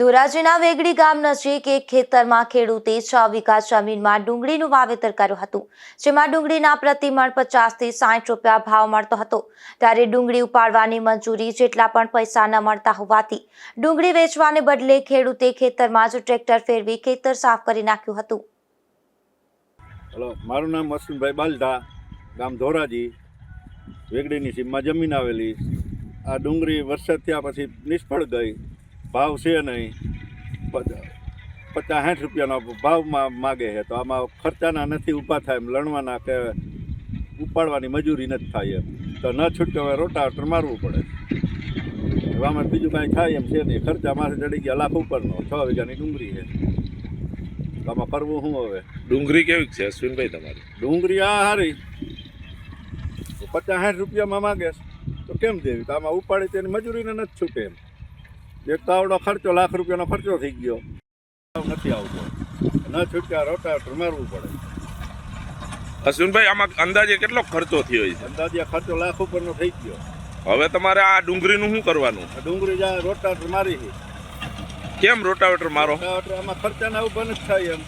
ધોરાજીના વેગડી ગામ નજીક એક ખેતરમાં ખેડૂતે છ વીઘા જમીનમાં ડુંગળીનું વાવેતર કર્યું હતું, જેમાં ડુંગળીના પ્રતિમણ પચાસથી સાઠ રૂપિયા ભાવ મળતો હતો. ત્યારે ડુંગળી ઉપાડવાની મંજૂરી જેટલા પણ પૈસા ન મળતા હોવાથી ડુંગળી વેચવાને બદલે ખેડૂતે ખેતરમાં જ ટ્રેક્ટર ફેરવી ખેતર સાફ કરી નાખ્યું હતું. હલો, મારું નામ અશ્વિનભાઈ બાલધા ગામ ધોરાજી. વેગડીની સીમમાં જમીન આવેલી. આ ડુંગળી વરસાદ થયા પછી નિષ્ફળ ગઈ. ભાવ છે નહીં પચાસ સાઠ રૂપિયાનો ભાવમાં માગે છે. તો આમાં ખર્ચાના નથી ઊભા થાય એમ લણવાના કે ઉપાડવાની મજૂરી નથી થાય એમ. તો ન છૂટકે હવે રોટાવટર મારવું પડે આમાં બીજું કાંઈ થાય એમ છે નહીં. ખર્ચા માથે ચડી ગયા લાખ ઉપરનો છ વીઘાની ડુંગળી છે. તો આમાં કરવું શું હવે? ડુંગળી કેવી છે અશ્વિનભાઈ તમારી? ડુંગળી આ હારી. પચાસ સાઠ રૂપિયામાં માગે તો કેમ દેવી? તો આમાં ઉપાડી તેની મજૂરીને નથી છૂટે એમ. એક તો આવડો ખર્ચો લાખ રૂપિયાનો ખર્ચો થઈ ગયો. નથી આવતો. ન છૂટકા રોટાવેટર મારવું પડે. અશ્વિનભાઈ આમાં અંદાજે કેટલો ખર્ચો થયો છે? અંદાજે ખર્ચો લાખ ઉપરનો થઈ ગયો. હવે તમારે આ ડુંગળીનું શું કરવાનું? ડુંગળી જાય રોટાવેટર મારી છે. કેમ રોટાવેટર મારો? રોટાવેટર આમાં ખર્ચાના ઉપર નથી થાય એમ.